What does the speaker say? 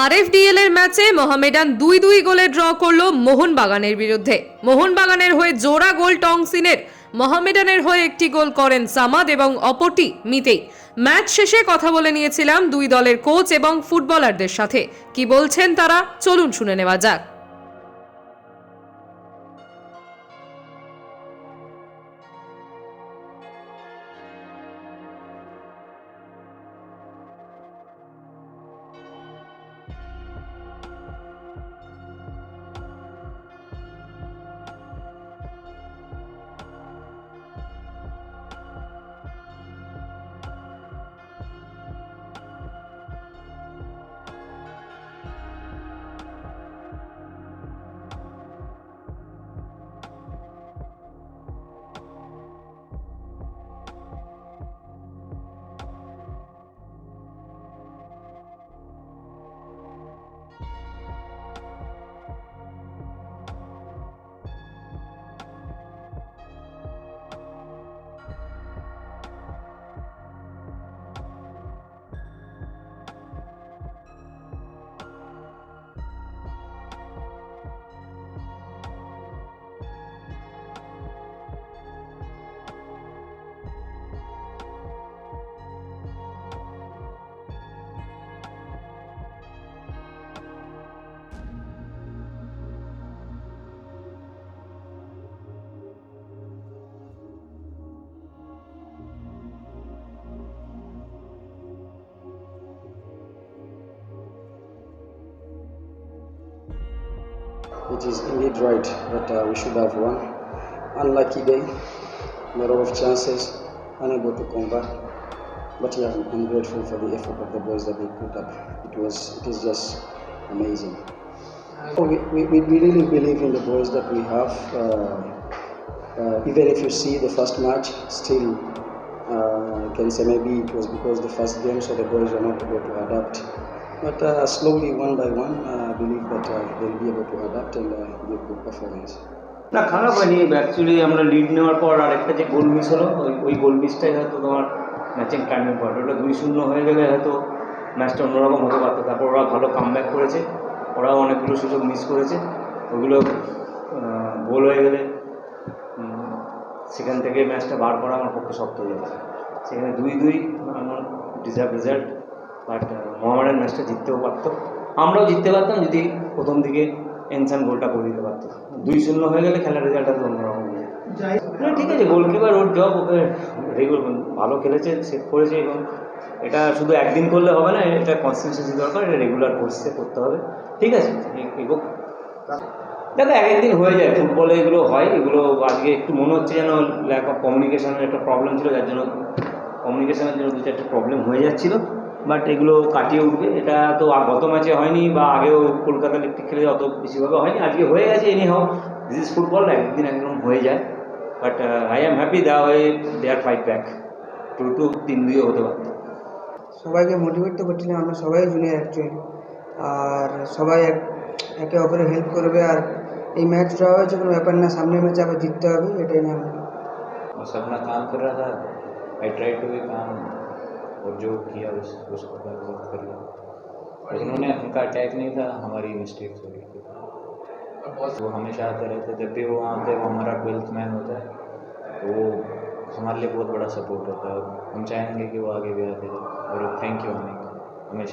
RFDL এর ম্যাচে মোহামেডান দুই দুই গোলে ড্র করল মোহনবাগানের বিরুদ্ধে। মোহনবাগানের হয়ে জোড়া গোল টংসিনের মোহামেডানের হয়ে একটি গোল করেন সামাদ এবং অপরটি মিতেই। ম্যাচ শেষে কথা বলে নিয়েছিলাম দুই দলের কোচ এবং ফুটবলারদের সাথে। কি বলছেন তারা? চলুন শুনে নেওয়া যাক। It is indeed right that uh, we should have won. Unlucky day, a lot of chances, unable to convert. But yeah, I'm grateful for the effort of the boys that they put up. It was, it is just amazing. We, we, we really believe in the boys that we have. Uh, uh, even if you see the first match, still uh, I can say maybe it was because the first game, so the boys were not able to adapt. But uh, slowly, one by one, uh, I believe that uh, they'll be able to adapt and uh, give good performance. না খারাপ হয়নি। Actually আমরা lead নেওয়ার পর আরেকটা যে goal miss হলো ওই ওই গোল মিসটাই হয়তো তোমার ম্যাচিং টার্নিং পয়েন্ট ওটা দুই শূন্য হয়ে গেলে হয়তো ম্যাচটা অন্যরকম হতে পারতো। তারপর ওরা ভালো কামব্যাক করেছে। ওরাও অনেকগুলো সুযোগ মিস করেছে। ওগুলো গোল হয়ে গেলে সেখান থেকে ম্যাচটা বার করা আমার পক্ষে শক্ত হয়ে যাচ্ছে। সেখানে দুই দুই আমার ডিজার্ভ রেজাল্ট বাট মোহামেডান ম্যাচটা জিততেও পারতো। আমরাও জিততে পারতাম যদি প্রথম দিকে এনসান গোলটা করে দিতে পারতো। দুই শূন্য হয়ে গেলে খেলার রেজাল্টটা তো অন্যরকম হয়ে যায় না ঠিক আছে গোলকিপার ওর জব ওকে রেগুলার ভালো খেলেছে সেভ করেছে এবং এটা শুধু একদিন করলে হবে না এটা কনসিস্টেন্সি দরকার এটা রেগুলার কোর্সে করতে হবে। ঠিক আছে এ- এগোক দেখো এক একদিন হয়ে যায় ফুটবলে এগুলো হয় এগুলো আজকে একটু মনে হচ্ছে যেন ল্যাক অফ কমিউনিকেশনের একটা প্রবলেম ছিল যার জন্য কমিউনিকেশনের জন্য দু চারটে প্রবলেম হয়ে যাচ্ছিল। বাট এগুলো কাটিয়ে উঠবে এটা তো আ- গত ম্যাচে হয়নি বা আগেও কলকাতা লিগটি খেলে অত বেশিভাবে হয়নি আজকে হয়ে গেছে anyhow this is football একদিন একদম হয়ে যায় বাট আই এম হ্যাপি দেওয়া হয়ে their fight back to to তিন দুইও হতে পারত সবাইকে মোটিভেট তো করছিলাম আমরা সবাই জুনিয়র অ্যাকচুয়ালি আর সবাই এক একে অপরের হেল্প করবে আর এই ম্যাচ ড্র হয়েছে কোনো ব্যাপার না সামনের ম্যাচে আবার জিততে হবে এটাই না बस अपना काम कर रहा था आई ट्राई टू भी काम और जो किया उस, उसको बहुत कर लिया। उन्होंने उनका अटैक नहीं था, हमारी मिस्टेक हो गई वो हमेशा आते रहते, जब भी वो आते, वो हमारा ट्वेल्थ मैन होता है तो वो हमारे लिए बहुत बड़ा सपोर्ट होता है। हम चाहेंगे कि वो आगे भी आते रहे और थैंक यू हमें, हमेशा।